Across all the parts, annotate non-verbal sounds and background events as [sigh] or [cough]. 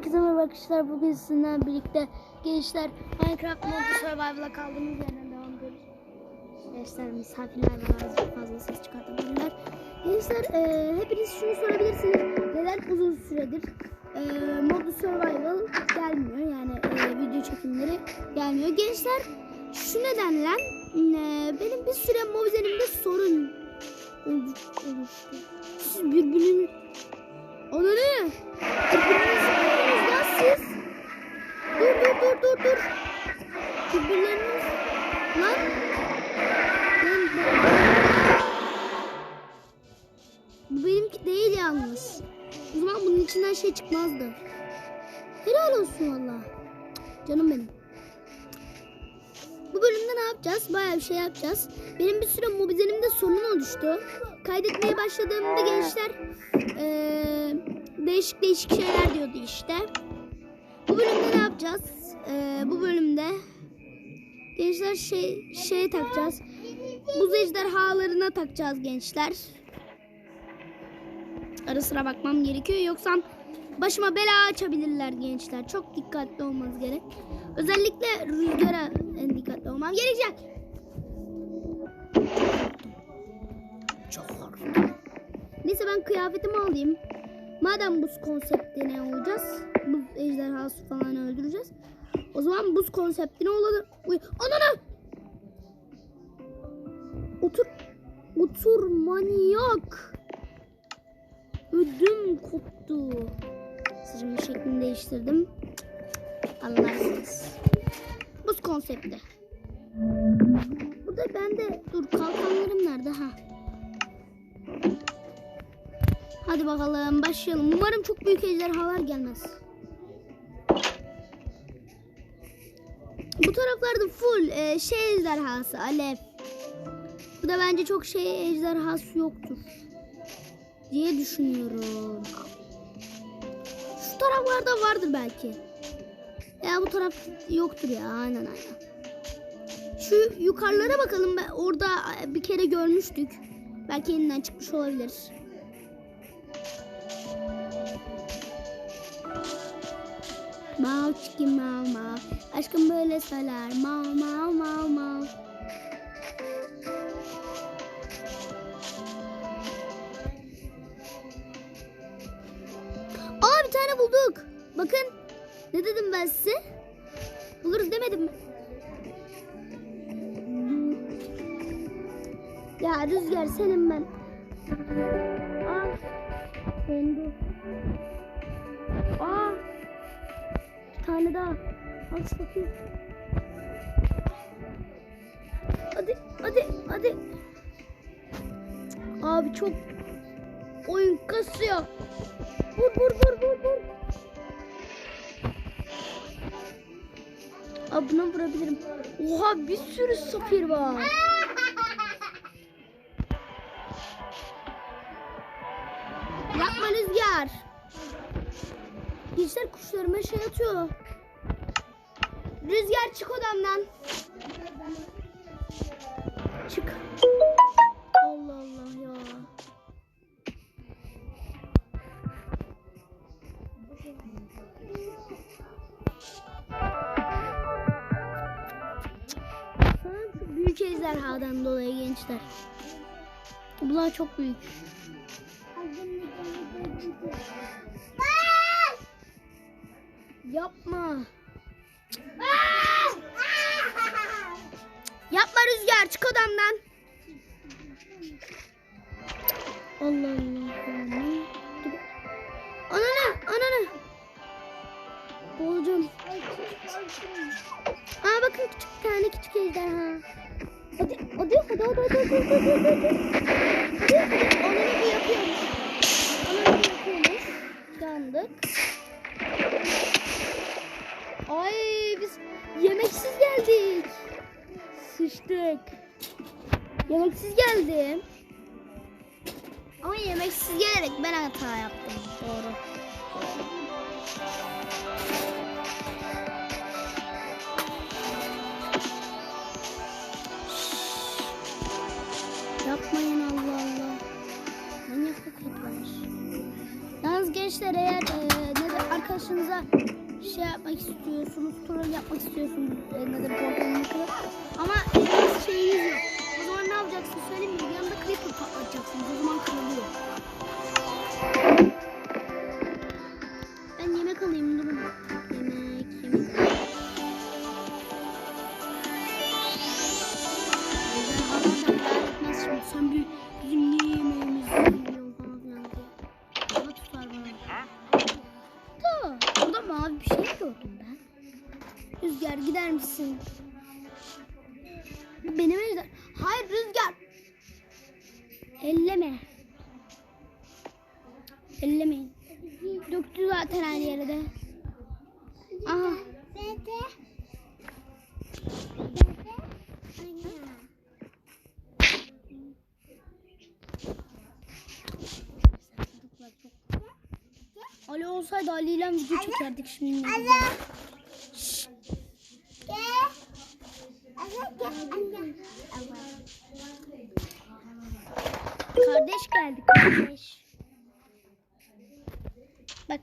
Herkese merhaba arkadaşlar. Bugün sizinle birlikte gençler Minecraft Modu Survival'a kaldığımız yerden devam ediyoruz. Gençler misafirler var. Azıcık fazla ses çıkartabilirler. Gençler e, hepiniz şunu sorabilirsiniz. Neden uzun süredir e, Modu Survival gelmiyor? Yani e, video çekimleri gelmiyor. Gençler şu nedenle e, benim bir süre mobizelimde sorun oluştu. Siz birbirinin Canım benim. Bu bölümde ne yapacağız? Bayağı bir şey yapacağız. Benim bir süre mobizelimde sorun oluştu. Kaydetmeye başladığımda gençler eee, değişik değişik şeyler diyordu işte. Bu bölümde ne yapacağız? Eee, bu bölümde gençler şey şey takacağız. Buz ejderhalarına takacağız gençler. Ara sıra bakmam gerekiyor yoksa başıma bela açabilirler gençler. Çok dikkatli olmanız gerek. Özellikle rüzgara en dikkatli olmam gerekecek. Çok korktum. Neyse ben kıyafetimi alayım. Madem buz konseptine olacağız. Buz ejderhası falan öldüreceğiz. O zaman buz konseptine olalım. Uy, anana! Otur. Otur manyak. Ödüm koptu. Saçımın şeklini değiştirdim. Anlarsınız. Buz konsepti. Burada bende dur kalkanlarım nerede ha? Hadi bakalım başlayalım. Umarım çok büyük ejderhalar gelmez. Bu taraflarda full e, şey ejderhası, alev. Bu da bence çok şey ejderhası yoktur diye düşünüyorum. Şu taraflarda vardır belki. Ya bu taraf yoktur ya aynen aynen. Şu yukarılara bakalım. Orada bir kere görmüştük. Belki yeniden çıkmış olabilir. Mav çiki mav mav. Aşkım böyle söyler. Mav mav mav mav. Bakın. Ne dedim ben size? Buluruz demedim mi? Ya Rüzgar senin ben. Aa. Döndü. Aa. Bir tane daha. Aç bakayım. Hadi hadi hadi. Abi çok oyun kasıyor. Vur vur vur vur vur. Abi buna vurabilirim. Oha bir sürü safir var. Yapma Rüzgar. Gençler kuşlarıma şey atıyor. Rüzgar çık odamdan. Çık. Ejderhadan dolayı gençler. Bunlar çok büyük. Yapma. Yapma Rüzgar çık odamdan. Allah Allah. Ananı ananı. Boğulacağım. Aa bakın küçük tane küçük ejderha. Odaya kadar, odaya kadar, odaya kadar, odaya kadar. Odaya kadar, onları bir yapıyormuş. Onları bir yapıyormuş. Yandık. Ay biz yemeksiz geldik. Sıçtık. Yemeksiz geldim. Ama yemeksiz gelerek ben hata yaptım. Doğru. Doğru. Gençler eğer e, ne de arkadaşınız hesabınıza şey yapmak istiyorsunuz, troll yapmak istiyorsunuz. E, nedir kırıp. Ama elinizde şeyiniz yok. O zaman ne yapacaksınız söyleyeyim mi? Yanında creeper patlatacaksınız. O zaman kırılıyor. Ben yemek alayım durun. Yemek, yemek. Sen bir bizim misin? Bu benim ejder. Hayır Rüzgar. Elleme. Ellemeyin. Döktü zaten her yere de. Aha. Ali olsaydı Ali ile video çekerdik şimdi. ne Kardeş geldi kardeş. Bak.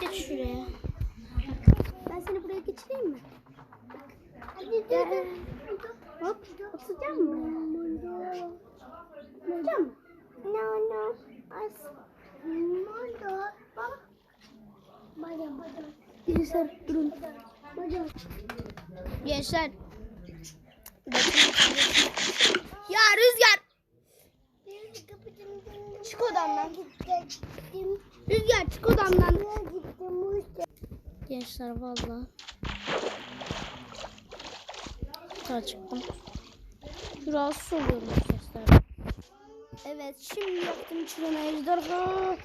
Geç şuraya. Bak. Ben seni buraya geçireyim mi? Hadi gel. Hop. Oturacak mı? Oturacak mı? No no. As. Mondo. Bak. Gençler durun. Gençler. Ya Rüzgar. Çık odamdan. Rüzgar çık odamdan. Gençler valla. Sağ çıktım. Rahatsız oluyorum bu seslerden. Evet şimdi yaptım çırağına ejderha.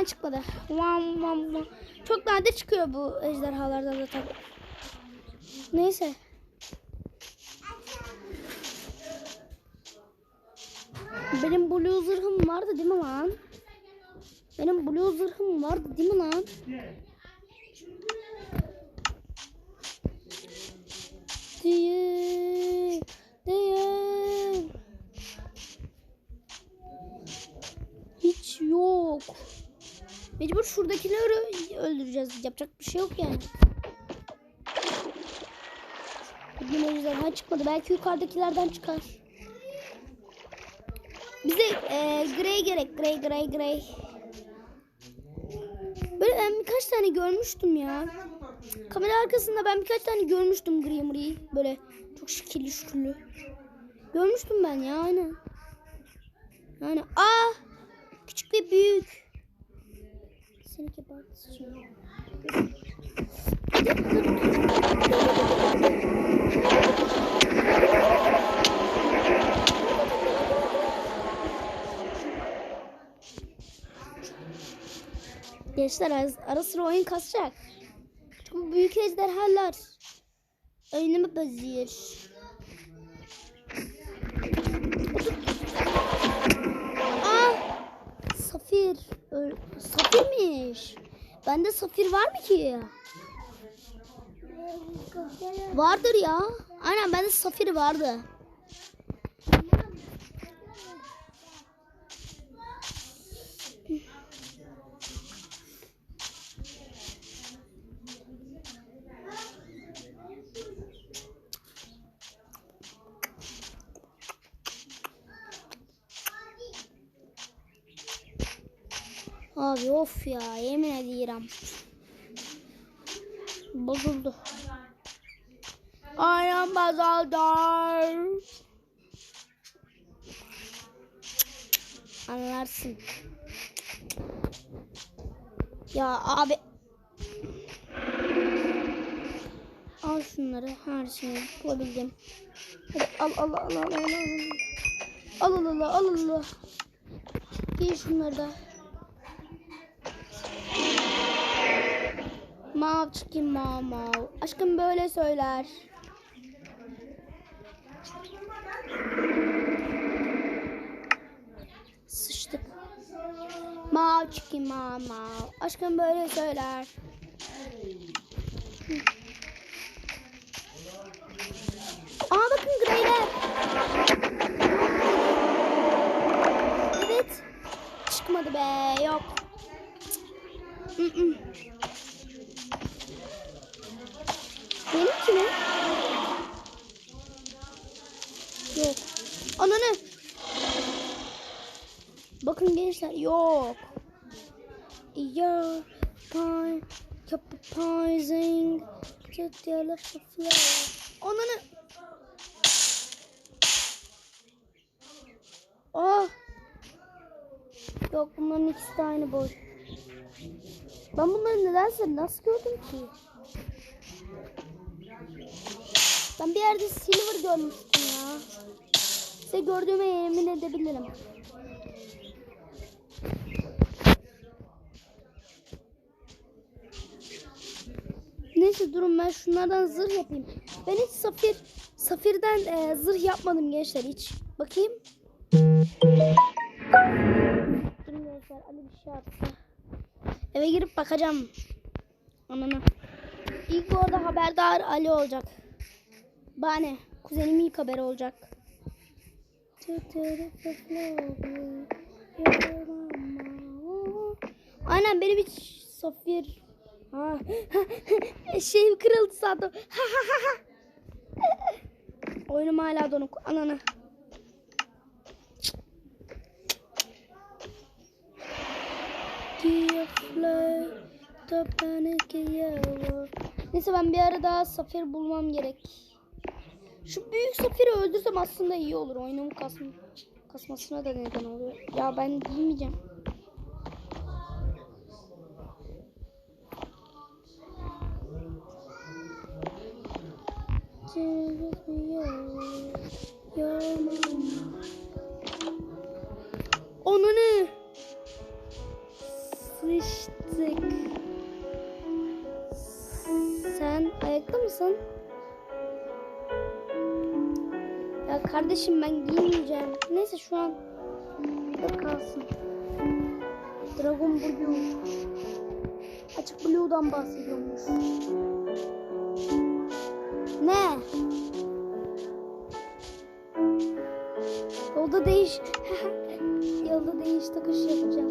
Bundan çıkmadı. Vam vam vam. Çok nadir çıkıyor bu ejderhalardan zaten. Neyse. Benim blue zırhım vardı değil mi lan? Benim blue zırhım vardı değil mi lan? Değil. Değil. Hiç yok. Mecbur şuradakileri öldüreceğiz. Yapacak bir şey yok yani. Bugün ejderha çıkmadı. Belki yukarıdakilerden çıkar. Bize e, grey gerek. Grey, grey, grey. Böyle ben birkaç tane görmüştüm ya. Kamera arkasında ben birkaç tane görmüştüm gri mri. Böyle çok şekilli şükürlü. Görmüştüm ben ya aynen. Yani aa küçük ve büyük. Seni geberteceğim. Gençler ara, sıra oyun kasacak. Çünkü büyük ejderhalar oyunumu bozuyor. Aa! Safir. Safirmiş. Bende safir var mı ki? Vardır ya. Aynen bende safir vardı. Abi of ya yemin ediyorum. Bozuldu. Aynen bozuldu. Anlarsın. Ya abi. Al şunları her şeyi bulabildim. Hadi al al al al al al. Al al al al al al. Giy şunları da. Mav çikim mav mav. Aşkım böyle söyler. Sıçtık. Mav çikim mav mav. Aşkım böyle söyler. Aa bakın Grey'ler. Evet. Çıkmadı be. Yok. Mm-mm. Gençler yok. You're pine, capitalizing, little flow. Ananı. Oh. Yok bunların ikisi de aynı boy. Ben bunları nedense nasıl gördüm ki? Ben bir yerde silver görmüştüm ya. Size gördüğüme yemin edebilirim. Neyse durun ben şunlardan zırh yapayım. Ben hiç safir safirden e, zırh yapmadım gençler hiç. Bakayım. Durun gençler Ali bir şey yaptı. Eve girip bakacağım. Anana. İlk bu arada haberdar Ali olacak. Bana kuzenim ilk haber olacak. Aynen benim hiç safir Ha. Şeyim kırıldı sandım. Oyunum hala donuk. Ananı. Neyse ben bir ara daha safir bulmam gerek. Şu büyük safiri öldürsem aslında iyi olur. Oyunumun kasm kasmasına da neden oluyor. Ya ben bilmeyeceğim. Onu ne? Sıçtık. Sen ayakta mısın? Ya kardeşim ben giymeyeceğim. Neyse şu an burada kalsın. Dragon Blue. Açık Blue'dan bahsediyormuş. Ne? Yolda değiş. [laughs] Yolda değiş takış yapacağım.